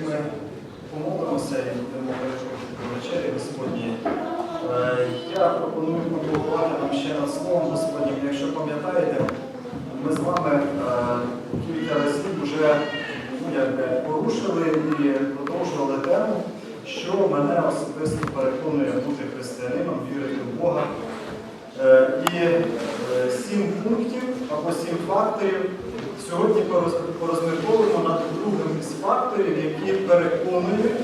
як ми помолимося і будемо переходити вечері Господні, е, я пропоную побудувати нам ще над Словом Господнім. Якщо пам'ятаєте, ми з вами е, кілька разів вже ну, якби, порушили і продовжували тему, що мене особисто переконує бути християнином, вірити в Бога. Е, І сім пунктів або сім факторів сьогодні пороз- порозмірковуємо над другим із факторів, які переконують,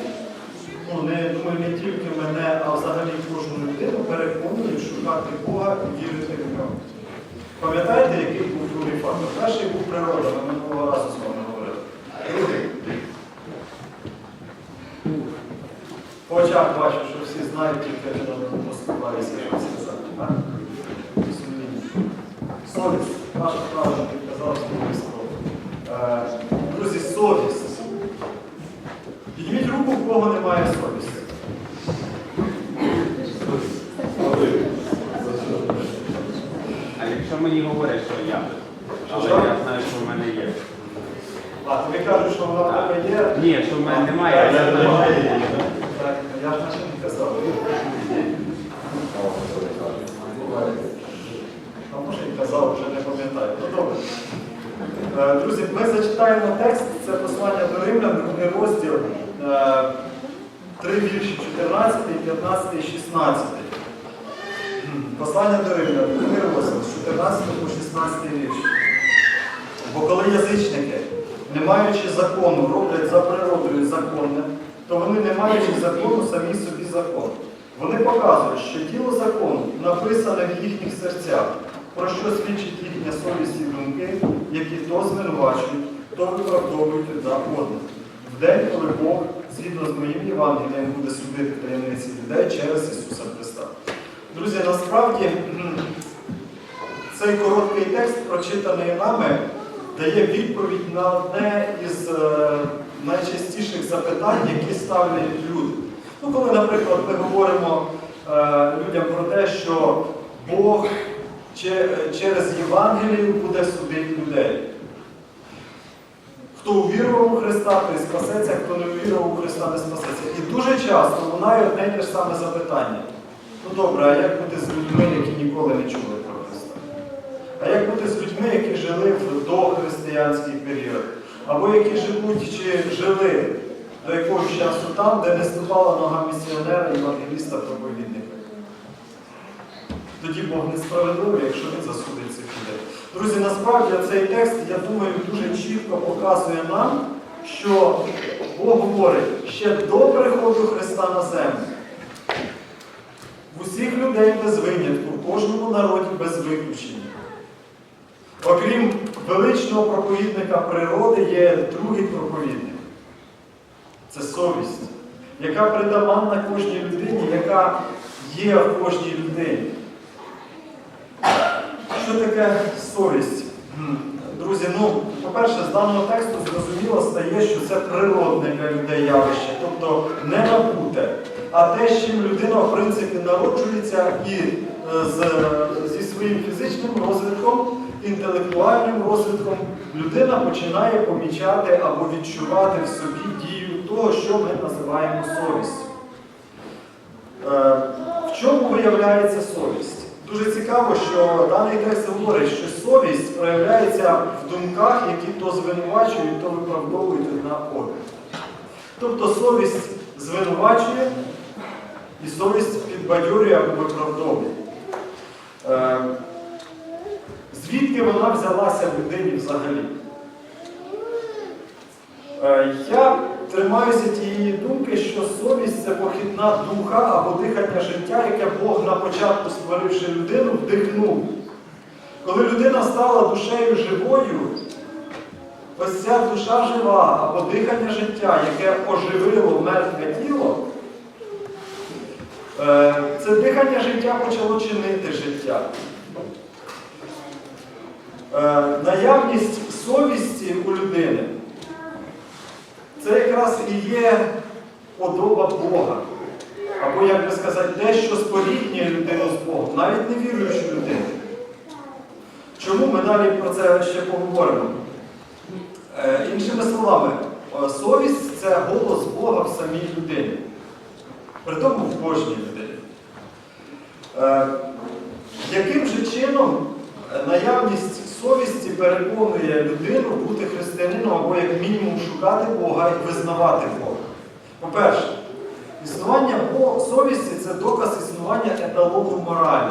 ну не, думаю, не тільки мене, а взагалі кожну людину переконують шукати Бога і вірити в нього. Пам'ятаєте, який був другий фактор? Перший був природа, ми минулого разу з вами говорили. Другий. По бачу, що всі знають, тільки не поспіваюся, що так? Сумління. Совість. Наша що казав, слово. Е, Друзі, совість. Підніміть руку, в кого немає совісті. А якщо мені говорять, що я, але я знаю, що в мене є. А, тобі кажуть, що вона в тебе є. Ні, що в мене немає, а я знаю, що в мене є. Так, я ж наче не казав. А може і казав, вже не пам'ятаю. Ну добре. Е, Друзі, ми зачитаємо текст, це послання до Римлян, другий розділ, е, три вірші, 14, 15 і 16. Послання до Римлян, другий розділ, з 14 по 16 вірш. Бо коли язичники, не маючи закону, роблять за природою законне, то вони, не маючи закону, самі собі закон. Вони показують, що діло закону написане в їхніх серцях, про що свідчить їхня совість і думки, які то звинувачують, то виправдовують одна одних. В день, коли Бог, згідно з моїм Євангелієм, буде судити таємниці людей через Ісуса Христа. Друзі, насправді цей короткий текст, прочитаний нами, дає відповідь на одне із е, найчастіших запитань, які ставлять люди. Ну, коли, наприклад, ми говоримо е, людям про те, що Бог через Євангелію буде судити людей. Хто увірував у Христа, той спасеться, хто не увірував у Христа, не спасеться. І дуже часто лунає одне і те ж саме запитання. Ну добре, а як бути з людьми, які ніколи не чули про Христа? А як бути з людьми, які жили в дохристиянський період? Або які живуть чи жили до якогось часу там, де не ступала нога місіонера, і євангеліста, проповідника? Тоді Бог несправедливий, якщо він засудить цих людей. Друзі, насправді цей текст, я думаю, дуже чітко показує нам, що Бог говорить ще до приходу Христа на землю. В усіх людей без винятку, в кожному народі без виключення. Окрім величного проповідника природи, є другий проповідник. Це совість, яка притаманна кожній людині, яка є в кожній людині. Що таке совість? Друзі, ну, по-перше, з даного тексту зрозуміло стає, що це природне для людей явище, тобто не набуте, а те, з чим людина, в принципі, народжується і е, з, зі своїм фізичним розвитком, інтелектуальним розвитком, людина починає помічати або відчувати в собі дію того, що ми називаємо совістю. Е, В чому виявляється совість? Дуже цікаво, що даний текст говорить, що совість проявляється в думках, які то звинувачують, то виправдовують одна одну. Тобто совість звинувачує і совість підбадьорює або виправдовує. Е, Звідки вона взялася в людині взагалі? Е, Я тримаюся тієї думки, що совість це похідна духа або дихання життя, яке Бог на початку, створивши людину, вдихнув. Коли людина стала душею живою, ось ця душа жива або дихання життя, яке оживило мертве тіло, е, це дихання життя почало чинити життя. Е, Наявність совісті у людини це якраз і є подоба Бога. Або, як би сказати, те, що споріднює людину з Богом, навіть не віруючу людину. Чому ми далі про це ще поговоримо? Е, іншими словами, е, совість це голос Бога в самій людині. При тому в кожній людині. Е, яким же чином наявність совісті переконує людину бути християнином або як мінімум шукати Бога і визнавати Бога? По-перше, існування Бо- совісті це доказ існування еталону моралі.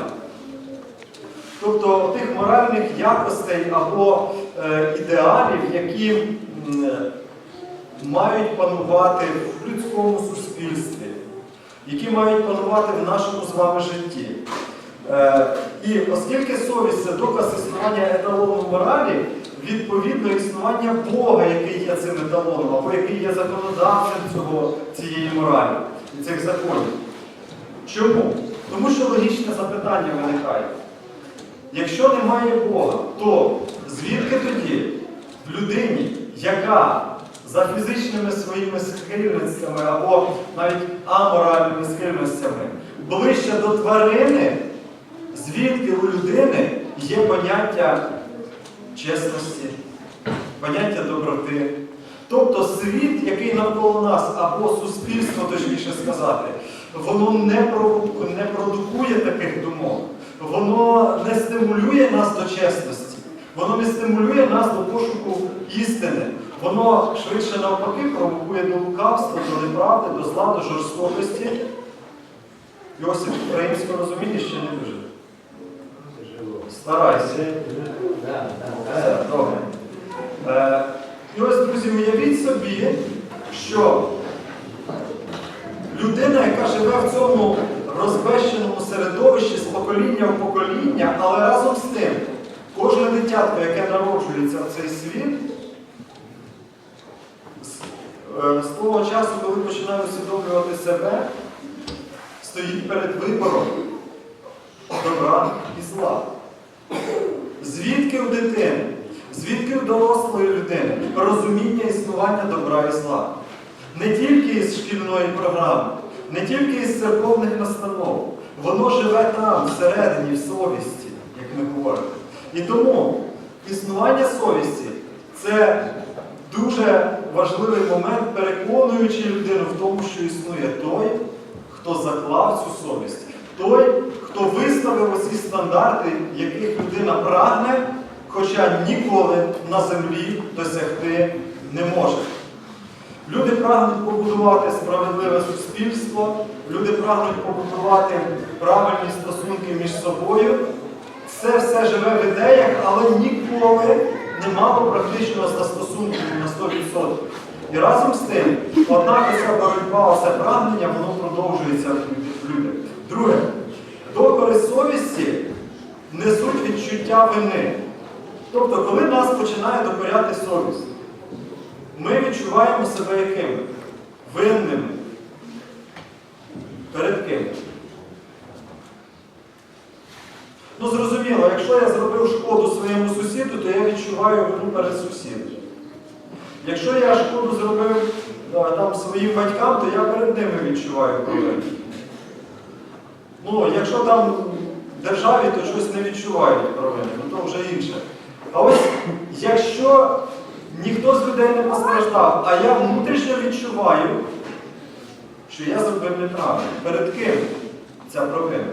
Тобто тих моральних якостей або е, ідеалів, які е, мають панувати в людському суспільстві, які мають панувати в нашому з вами житті. Е, і оскільки совість це доказ існування еталону моралі, відповідно існування Бога, який є цим еталоном, або який є законодавцем цього, цієї моралі і цих законів. Чому? Тому що логічне запитання виникає. Якщо немає Бога, то звідки тоді в людині, яка за фізичними своїми схильностями або навіть аморальними схильностями ближче до тварини, звідки у людини є поняття чесності, поняття доброти? Тобто світ, який навколо нас, або суспільство, точніше сказати, воно не, продукує таких думок, воно не стимулює нас до чесності, воно не стимулює нас до пошуку істини. Воно швидше навпаки провокує до лукавства, до неправди, до зла, до жорстокості. Йосип українського розуміє ще не дуже. Старайся. Е, І ось, друзі, уявіть собі, що людина, яка живе в цьому розбещеному середовищі з покоління в покоління, але разом з тим, кожне дитятко, яке народжується в цей світ, з, е, того часу, коли починає усвідомлювати себе, стоїть перед вибором добра і зла. Звідки у дитини, звідки у дорослої людини розуміння існування добра і зла? Не тільки із шкільної програми, не тільки із церковних настанов. Воно живе там, всередині, в совісті, як ми говоримо. І тому існування совісті це дуже важливий момент, переконуючи людину в тому, що існує той, хто заклав цю совість, той, хто виставив оці стандарти, яких людина прагне, хоча ніколи на землі досягти не може. Люди прагнуть побудувати справедливе суспільство, люди прагнуть побудувати правильні стосунки між собою. Це все живе в ідеях, але ніколи не мало практичного застосунку на 100%. І разом з тим, однак ця боротьба, це прагнення, воно продовжується в людях. Друге, докори совісті несуть відчуття вини. Тобто, коли нас починає докоряти совість, ми відчуваємо себе якими? Винними. Перед ким? Ну, зрозуміло, якщо я зробив шкоду своєму сусіду, то я відчуваю вину перед сусідом. Якщо я шкоду зробив е, там, своїм батькам, то я перед ними відчуваю провину. Ну, якщо там в державі, то щось не відчувають провини, ну то вже інше. А ось якщо ніхто з людей не постраждав, а я внутрішньо відчуваю, що я зробив неправильно. Перед ким ця провина?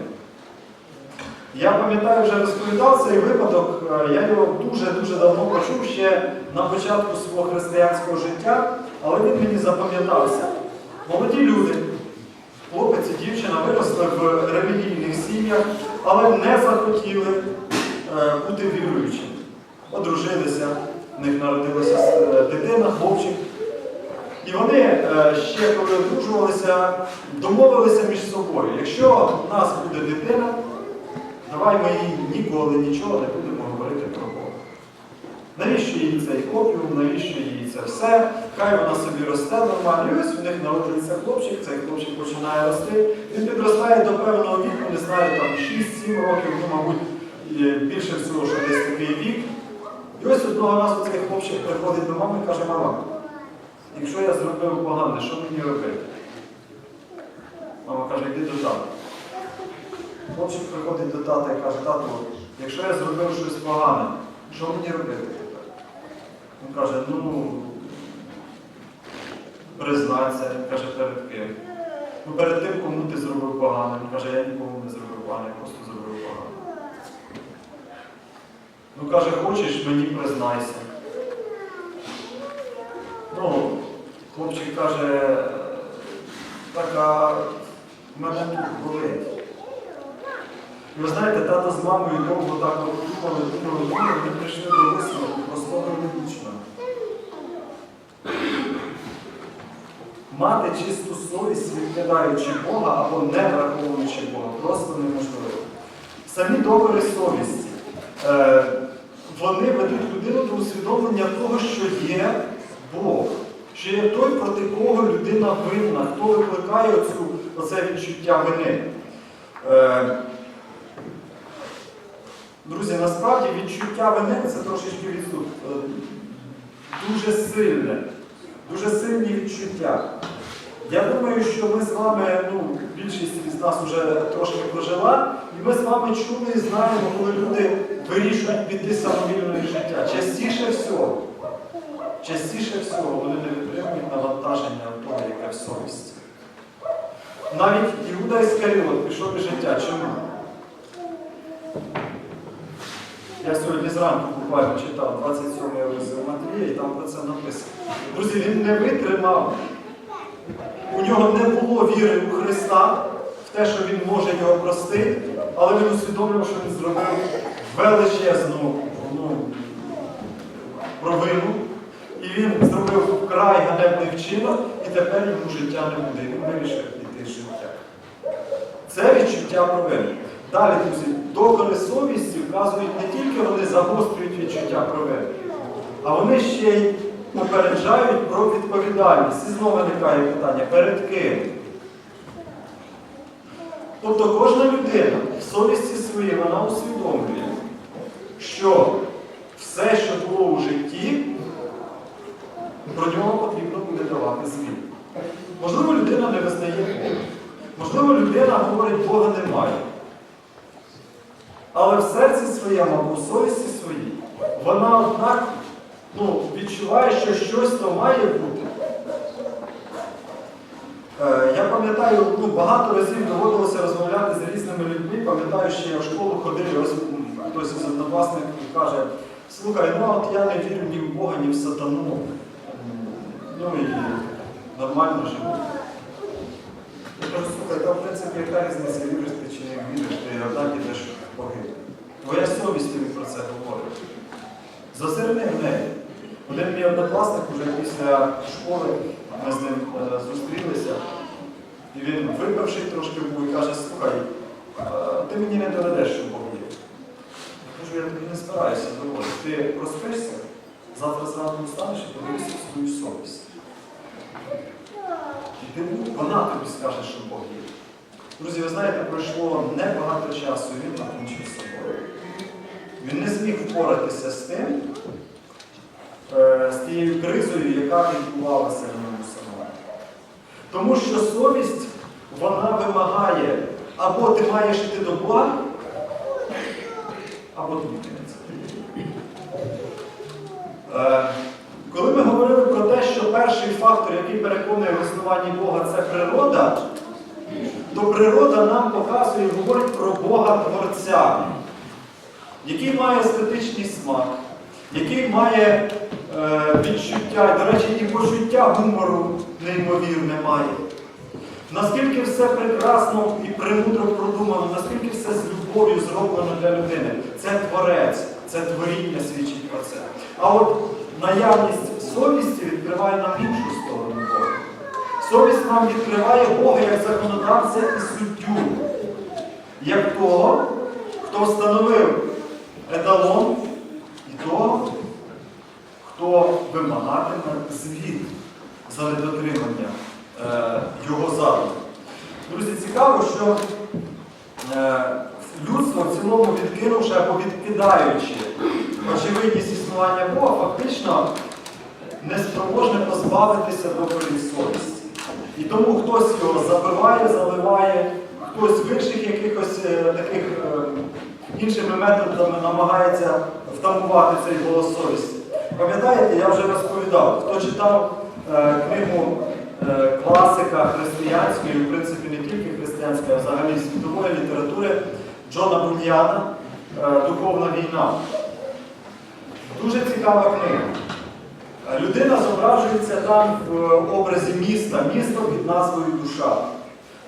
Я пам'ятаю, вже розповідав цей випадок, е, я його дуже-дуже давно почув ще на початку свого християнського життя, але він мені запам'ятався. Молоді люди, дівчина виросли в релігійних сім'ях, але не захотіли е, бути віруючими. Одружилися, в них народилася е, дитина, хлопчик. І вони е, ще коли одружувалися, домовилися між собою. Якщо в нас буде дитина, давай ми їй ніколи нічого не будемо говорити про Бога. Навіщо їй цей опіум, навіщо їй це все? Хай вона собі росте нормально. І ось у них народжується хлопчик, цей хлопчик починає рости. Він підростає до певного віку, не знаю, там 6-7 років, ну, мабуть, більше всього, що десь такий вік. І ось одного разу цей хлопчик приходить до мами і каже, мама, якщо я зробив погане, що мені робити? Мама каже, йди до тата. Хлопчик приходить до тата і каже, тату, якщо я зробив щось погане, що мені робити? Він каже, ну признайся, каже, перед ким. Ну, перед тим, кому ти зробив погано. Він каже, я нікому не зробив погано, я просто зробив погано. Ну, каже, хочеш, мені признайся. Ну, хлопчик каже, так, а в мене тут болить. Ви знаєте, тато з мамою довго так думали, думали, думали, вони прийшли до висновку простого і. Мати чисту совість, відкидаючи Бога або не враховуючи Бога, просто неможливо. Самі докори совісті, е, вони ведуть людину до усвідомлення того, що є Бог, що є той, проти кого людина винна, хто викликає оцю, оце відчуття вини. Друзі, насправді відчуття вини це трошечки відсут. е, Дуже сильне, дуже сильні відчуття. Я думаю, що ми з вами, ну, більшість із нас вже трошки прожила, і ми з вами чули і знаємо, коли люди вирішують піти самовільне життя. Частіше всього, частіше всього вони не витримують навантаження того, яке в совісті. Навіть Іуда Іскаріот пішов із життя. Чому? Я сьогодні зранку буквально читав 27 розділ Матвія, і там про це написано. Друзі, він не витримав. У нього не було віри у Христа, в те, що Він може його простити, але він усвідомлював, що він зробив величезну ну, провину. І він зробив вкрай ганебний вчинок, і тепер йому життя не буде. Він вирішив піти життя. Це відчуття провини. Далі, друзі, докори совісті вказують не тільки вони загострюють відчуття провини, а вони ще й попереджають про відповідальність. І знову виникає питання, перед ким? Тобто кожна людина в совісті своїй вона усвідомлює, що все, що було у житті, про нього потрібно буде давати звіт. Можливо, людина не визнає Бога. Можливо, людина говорить, Бога немає. Але в серці своєму або в совісті своїй, вона однак ну, відчуває, що щось то має бути. Е, я пам'ятаю, ну, багато разів доводилося розмовляти з різними людьми. Пам'ятаю, що я в школу ходив, і ось хтось із однокласників каже, слухай, ну от я не вірю ні в Бога, ні в сатану. Ну і нормально живу. Я кажу, слухай, та в принципі, яка різниця, віриш ти чи не віриш, ти однак ідеш в погибель. Твоя совість тобі про це говорить. Зазирни в неї. Один мій однокласник уже після школи, ми з ним е, зустрілися, і він, випивши трошки був, і каже, слухай, е, ти мені не доведеш, що Бог є. Я кажу, я тобі не збираюся доводити. Ти проспишся, завтра зранку встанеш і подивишся свою совість. І ти, вона тобі скаже, що Бог є. Друзі, ви знаєте, пройшло небагато часу, він покінчив собою. Він не зміг впоратися з тим, кризою, яка відбувалася в ньому самому. Тому що совість, вона вимагає, або ти маєш йти до Бога, або тобі кінець. Е, Коли ми говорили про те, що перший фактор, який переконує в існуванні Бога, це природа, то природа нам показує і говорить про Бога Творця, який має естетичний смак, який має е, відчуття, до речі, і почуття гумору неймовірне має. Наскільки все прекрасно і премудро продумано, наскільки все з любов'ю зроблено для людини. Це творець, це творіння свідчить про це. А от наявність совісті відкриває нам іншу сторону Бога. Совість нам відкриває Бога як законодавця і суддю, як того, хто встановив еталон і того, хто вимагатиме звіт за недотримання е, його задану. Друзі, цікаво, що е, людство в цілому відкинувши або відкидаючи очевидність існування Бога, фактично не спроможне позбавитися докорів совісті. І тому хтось його забиває, заливає, хтось в інших якихось е, таких е, іншими методами намагається втамувати цей голос совісті. Пам'ятаєте, я вже розповідав, хто читав е, книгу християнської, в принципі, не тільки християнської, а взагалі світової літератури Джона Буньяна е, Духовна війна. Дуже цікава книга. Е, Людина зображується там в образі міста, місто під назвою Душа.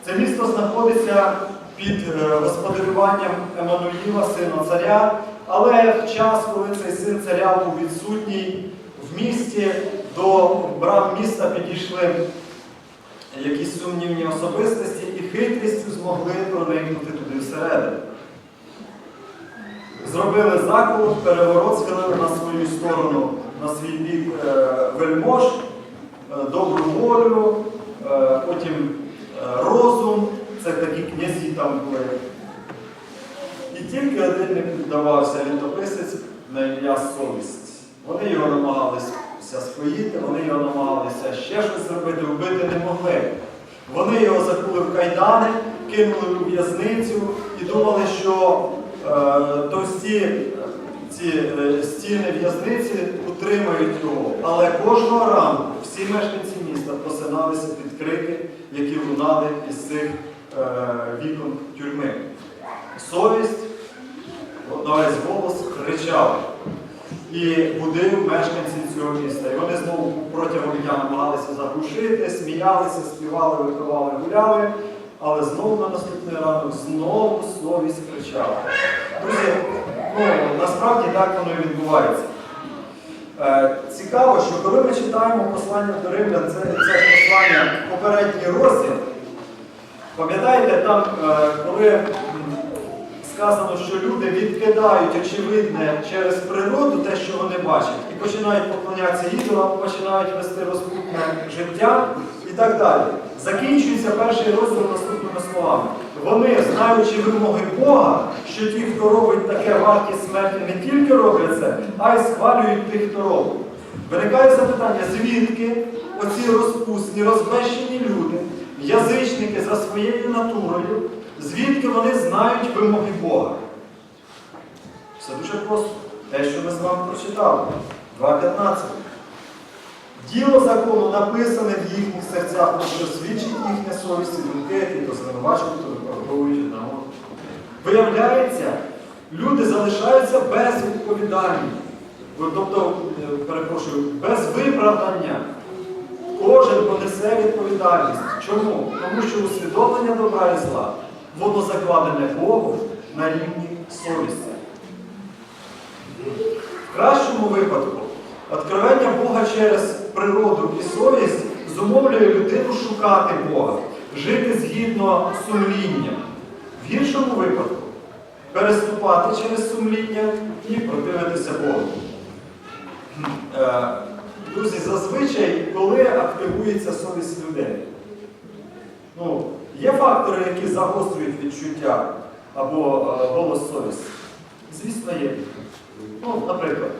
Це місто знаходиться під е, господарюванням Еммануїла, сина царя, але в час, коли цей син царя був відсутній в місті, до брам міста підійшли якісь сумнівні особистості і хитрістю змогли проникнути туди всередину. Зробили заколот, переворот, схилили на свою сторону, на свій бік е, вельмож, е, добру волю, е, потім розум, це такі князі там були. І тільки один не піддавався літописець на ім'я совість. Вони його намагалися споїти, вони його намагалися ще щось зробити, вбити не могли. Вони його закули в кайдани, кинули у в'язницю і думали, що е, товсті ці е, стіни в'язниці утримають його. Але кожного ранку всі мешканці міста просиналися під крики, які лунали із цих е, вікон тюрми. Совість на голос кричав і будив мешканців цього міста. І вони знову протягом дня намагалися заглушити, сміялися, співали, виховали, гуляли, але знову на наступний ранок знову совість кричала. Друзі, ну, насправді так воно і відбувається. Е, цікаво, що коли ми читаємо послання до Римлян, це, це послання попередній розділ, пам'ятаєте, там, е, коли сказано, що люди відкидають очевидне через природу те, що вони бачать, і починають поклонятися ідолам, починають вести розпутне життя і так далі. Закінчується перший розділ наступними словами. Вони, знаючи вимоги Бога, що ті, хто робить таке варті смерті, не тільки роблять це, а й схвалюють тих, хто робить. Виникає запитання, звідки оці розпусні, розбещені люди, язичники за своєю натурою, звідки вони знають вимоги Бога? Все дуже просто. Те, що ми з вами прочитали. 2.15. Діло закону написане в їхніх серцях, на що свідчить їхня совість і думки, які то звинувачують, то виправдовують одного. Виявляється, люди залишаються безвідповідальні. Тобто, е, перепрошую, без виправдання. Кожен понесе відповідальність. Чому? Тому що усвідомлення добра і зла, воно закладене Богом на рівні совісті. В кращому випадку, откровення Бога через природу і совість зумовлює людину шукати Бога, жити згідно сумління. В гіршому випадку переступати через сумління і противитися Богу. Е, Друзі, зазвичай, коли активується совість людей? Ну, є фактори, які загострюють відчуття або е, голос совісті? Звісно, є. Ну, наприклад,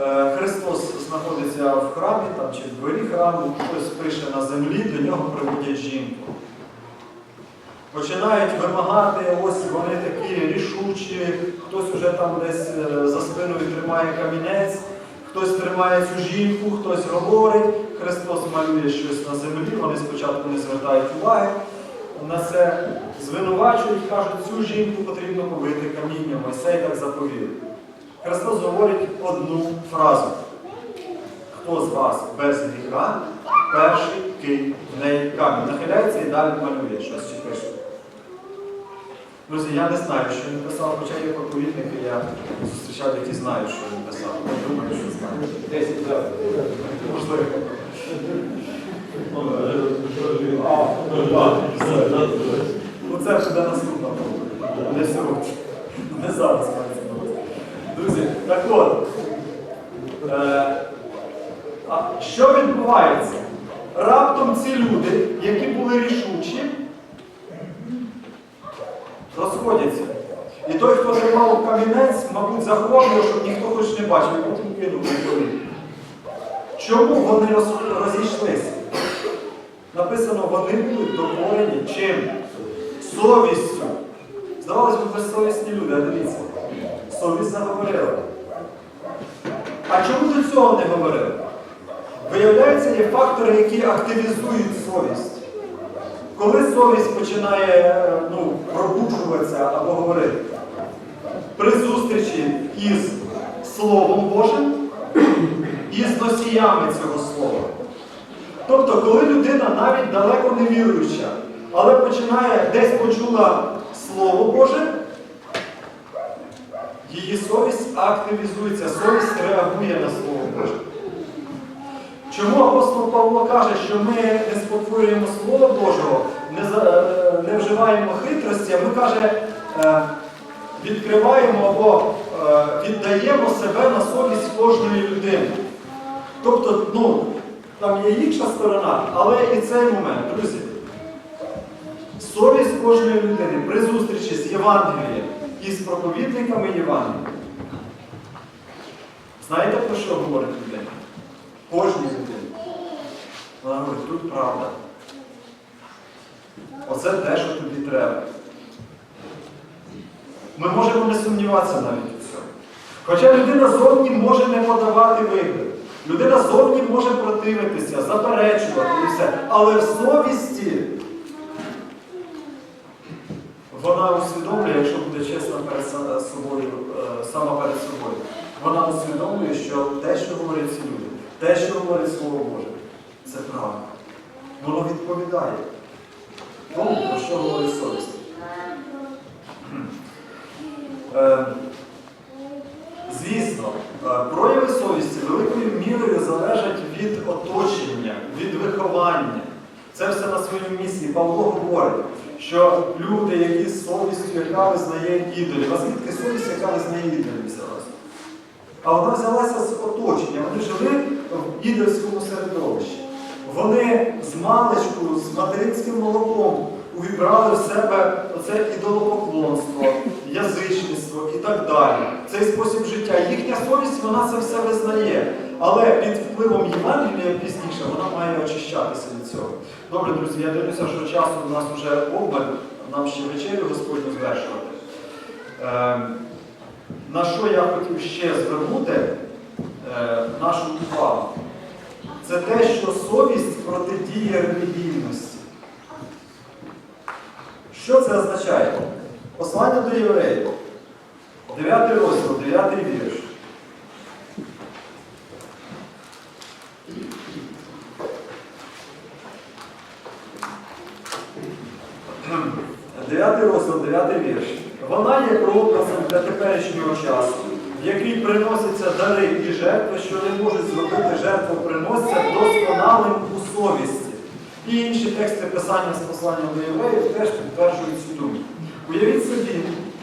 е, Христос знаходиться в храмі там, чи в дворі храму, хтось пише на землі, до нього приводять жінку. Починають вимагати, ось вони такі рішучі, хтось уже там десь е, за спиною тримає камінець, хтось тримає цю жінку, хтось говорить, Христос малює щось на землі, вони спочатку не звертають уваги на це, звинувачують, кажуть, цю жінку потрібно побити камінням, Мойсей так заповів. Христос говорить одну фразу. Хто з вас без гріха, перший кинь в неї камінь. Нахиляється і далі малює щось чи пише. Друзі, я не знаю, що він писав, хоча є проповідники, я зустрічав, які знають, що він писав. Я думаю, що знають. 10 разів. Можливо. Це буде наступна. Не сьогодні. Не зараз. Друзі, так от. Е, а що відбувається? Раптом ці люди, які були рішучі, розходяться. І той, хто тримав камінець, мабуть, заховав щоб ніхто хоч не бачив, потім кинув. Чому вони розійшлися? Написано, вони були докорені чим? Совістю. Здавалось би, безсовісні люди, а дивіться. Совість заговорила. А чому до цього не говорили? Виявляється, є фактори, які активізують совість. Коли совість починає ну, пробуджуватися або говорити? При зустрічі із Словом Божим і з носіями цього слова. Тобто, коли людина навіть далеко не віруюча, але починає десь почула Слово Боже, її совість активізується, совість реагує на Слово Боже. Чому апостол Павло каже, що ми не спотворюємо Слово Божого, не, е, не вживаємо хитрості, а ми каже, е, відкриваємо або е, віддаємо себе на совість кожної людини. Тобто, ну, там є інша сторона, але і цей момент, друзі. Совість кожної людини при зустрічі з Євангелієм і з проповідниками Євангелія. Знаєте, про що говорить людина? Кожній людині. Вона говорить, тут правда. Оце те, що тобі треба. Ми можемо не сумніватися навіть у цьому. Хоча людина зовні може не подавати вигляд. Людина зовні може противитися, заперечувати і все. Але в совісті вона усвідомлює, якщо буде чесна перед собою, е, сама перед собою, вона усвідомлює, що те, що говорять ці люди, те, що говорить Слово Боже, це правда. Воно відповідає тому, про що говорить совість. Е, Звісно, е, прояви совісті великою мірою залежать від оточення, від виховання. Це все на своєму місці. Павло говорить, що люди, які з совістю, яка визнає ідолів, а звідки совість, яка визнає ідолів зараз? А вона взялася з оточення. Вони жили в ідольському середовищі. Вони з маличку, з материнським молоком увібрали в себе оце ідолопоклонство, язичництво і так далі. Цей спосіб життя. Їхня совість вона це все визнає. Але під впливом Євангелія пізніше вона має очищатися від цього. Добре, друзі, я дивлюся, що часу у нас вже обмаль, нам ще вечерю Господню звершувати. Ем, на що я хотів ще звернути е, нашу увагу? Це те, що совість протидіє релігійності. Що це означає? Послання до євреїв, 9 розділ, 9 вірш. Дев'ятий розділ, дев'ятий вірш. Вона є прообразом для теперішнього часу, в який приносяться дари і жертви, що не можуть зробити жертву, приносяться досконалим у совісті. І інші тексти писання з посланням до євреїв теж підтверджують цю думку. Уявіть собі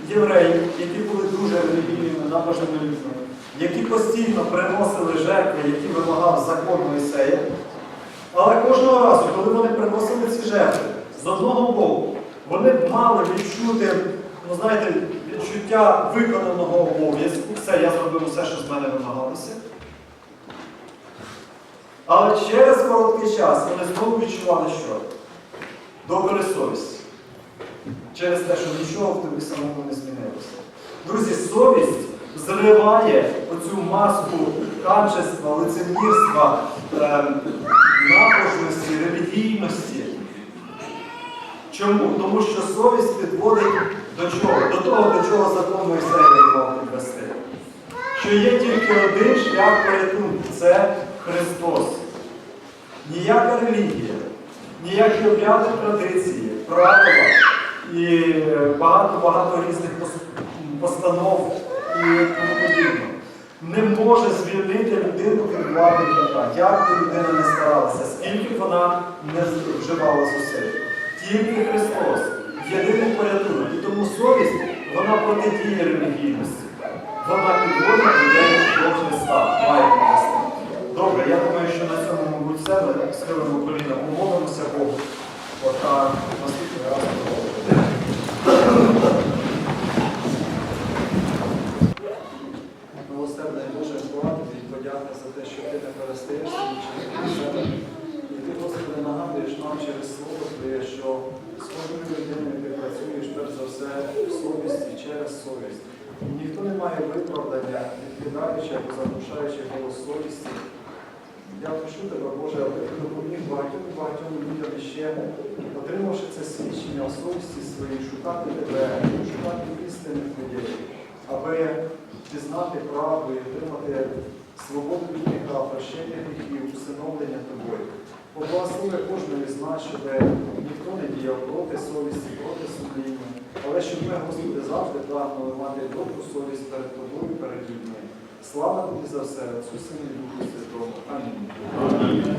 євреїв, які були дуже релігійними, набожними людьми, які постійно приносили жертви, які вимагав закон Мойсея. Але кожного разу, коли вони приносили ці жертви, з одного боку, вони б мали відчути, ну знаєте, відчуття виконаного обов'язку. Все, я зробив усе, що з мене вимагалося. Але через короткий час вони знову відчували, що добре совість. Через те, що нічого в тобі самому не змінилося. Друзі, совість зриває оцю маску качества, лицемірства, ем, набожності, релігійності. Чому? Тому що совість підводить до чого? До того, до чого закон Мойсея мав підвести. Що є тільки один шлях порятунку це Христос. Ніяка релігія, ніякі обряди традиції, правила і багато-багато різних постанов і тому подібне не може звільнити людину від влади гріха. Як би людина не старалася, скільки б вона не вживала зусиль. Тільки Христос, єдиний порятунок. І тому совість, вона протидіє релігійності. Вона підводить людей до Христа, має. Добре, я думаю, що на цьому, мабуть, все. Ми схилимо коліна, помолимося Богу. От, а наступний раз. Милосердний Боже, слава тобі, подяка за те, що ти не перестаєш через себе. І ти, Господи, нагадуєш нам через Слово Твоє, що з кожною людиною ти працюєш перш за все в совісті через совість. І ніхто не має виправдання, відкидаючи або заглушаючи голос совісті. Я прошу тебе, Боже, аби ти допоміг багатьом багатьом людям ще, отримавши це свідчення в совісті своїй, шукати тебе, шукати істини твоєї, аби пізнати правду і отримати свободу від гріха, прощення гріхів, усиновлення тобою. Поблагослови кожного з нас, щоб ніхто не діяв проти совісті, проти сумління, але щоб ми, Господи, завжди прагнули мати добру совість перед тобою, перед людьми. Слава тобі за все, Отцю Сину і Духу Святому. Амінь.